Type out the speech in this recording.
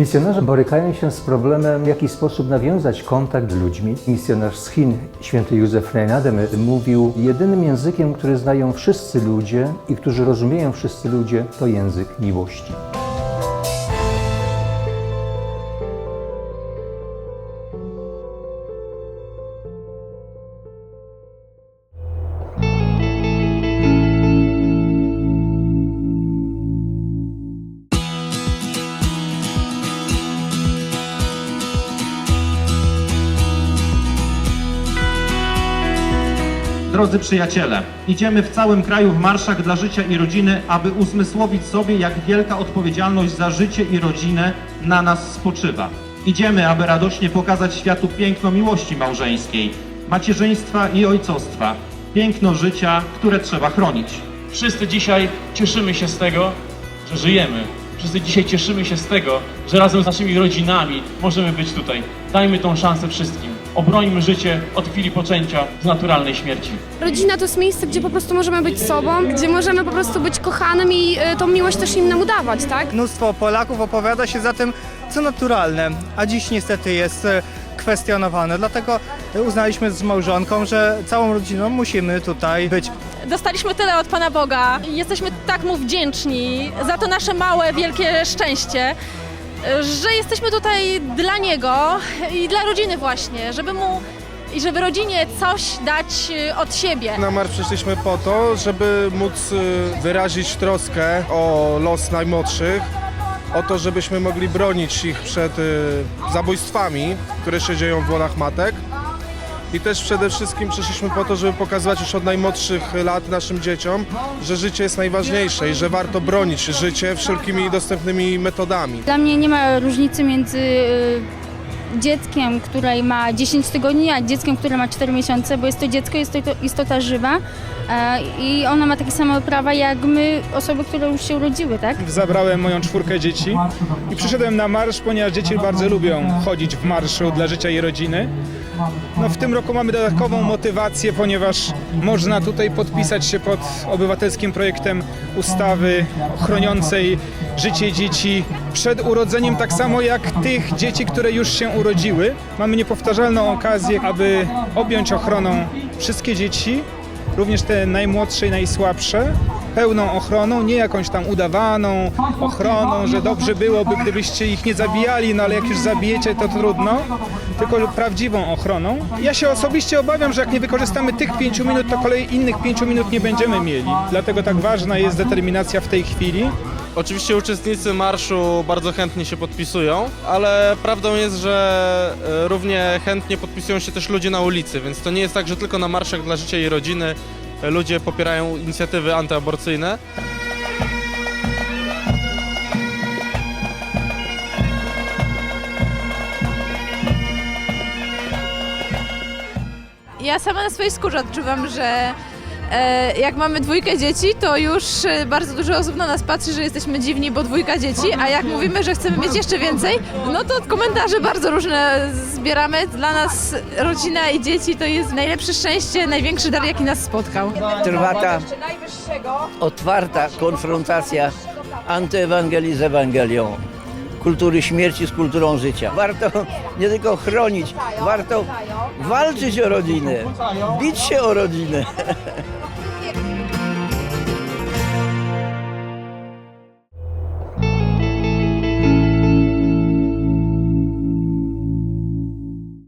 Misjonarze borykają się z problemem, w jaki sposób nawiązać kontakt z ludźmi. Misjonarz z Chin, święty Józef Reinadem, mówił, jedynym językiem, który znają wszyscy ludzie i którzy rozumieją wszyscy ludzie, to język miłości. Drodzy przyjaciele, idziemy w całym kraju w marszach dla życia i rodziny, aby uzmysłowić sobie, jak wielka odpowiedzialność za życie i rodzinę na nas spoczywa. Idziemy, aby radośnie pokazać światu piękno miłości małżeńskiej, macierzyństwa i ojcostwa, piękno życia, które trzeba chronić. Wszyscy dzisiaj cieszymy się z tego, że żyjemy. Wszyscy dzisiaj cieszymy się z tego, że razem z naszymi rodzinami możemy być tutaj. Dajmy tą szansę wszystkim. Obrońmy życie od chwili poczęcia z naturalnej śmierci. Rodzina to jest miejsce, gdzie po prostu możemy być sobą, gdzie możemy po prostu być kochanym i y, tą miłość też innym udawać, tak? Mnóstwo Polaków opowiada się za tym, co naturalne, a dziś niestety jest e, kwestionowane. Dlatego e, uznaliśmy z małżonką, że całą rodziną musimy tutaj być. Dostaliśmy tyle od Pana Boga i jesteśmy tak Mu wdzięczni za to nasze małe, wielkie szczęście, że jesteśmy tutaj dla Niego i dla rodziny właśnie, żeby Mu i żeby rodzinie coś dać y, od siebie. Na marsz przyszliśmy po to, żeby móc y, wyrazić troskę o los najmłodszych, o to, żebyśmy mogli bronić ich przed y, zabójstwami, które się dzieją w łonach matek. I też przede wszystkim przyszliśmy po to, żeby pokazywać już od najmłodszych lat naszym dzieciom, że życie jest najważniejsze i że warto bronić życie wszelkimi dostępnymi metodami. Dla mnie nie ma różnicy między y, dzieckiem, które ma 10 tygodni, a dzieckiem, które ma 4 miesiące, bo jest to dziecko, jest to istota żywa e, i ona ma takie same prawa jak my, osoby, które już się urodziły, tak? Zabrałem moją czwórkę dzieci i przyszedłem na marsz, ponieważ dzieci bardzo lubią chodzić w marszu dla życia i rodziny. No, w tym roku mamy dodatkową motywację, ponieważ można tutaj podpisać się pod obywatelskim projektem ustawy chroniącej życie dzieci przed urodzeniem, tak samo jak tych dzieci, które już się urodziły. Mamy niepowtarzalną okazję, aby objąć ochroną wszystkie dzieci, również te najmłodsze i najsłabsze, pełną ochroną, nie jakąś tam udawaną ochroną, że dobrze byłoby, gdybyście ich nie zabijali, no ale jak już zabijecie, to trudno, tylko prawdziwą ochroną. Ja się osobiście obawiam, że jak nie wykorzystamy tych pięciu minut, to kolei innych pięciu minut nie będziemy mieli. Dlatego tak ważna jest determinacja w tej chwili. Oczywiście uczestnicy marszu bardzo chętnie się podpisują, ale prawdą jest, że e, równie chętnie podpisują się też ludzie na ulicy, więc to nie jest tak, że tylko na marszach dla życia i rodziny e, ludzie popierają inicjatywy antyaborcyjne. Ja sama na swojej skórze odczuwam, że e, jak mamy dwójkę dzieci, to już e, bardzo dużo osób na nas patrzy, że jesteśmy dziwni, bo dwójka dzieci, a jak mówimy, że chcemy mieć jeszcze więcej, no to komentarze bardzo różne zbieramy. Dla nas rodzina i dzieci to jest najlepsze szczęście, największy dar, jaki nas spotkał. Trwa ta otwarta konfrontacja antyewangelii z Ewangelią. Kultury śmierci z kulturą życia. Warto nie tylko chronić, warto walczyć o rodzinę, bić się o rodzinę.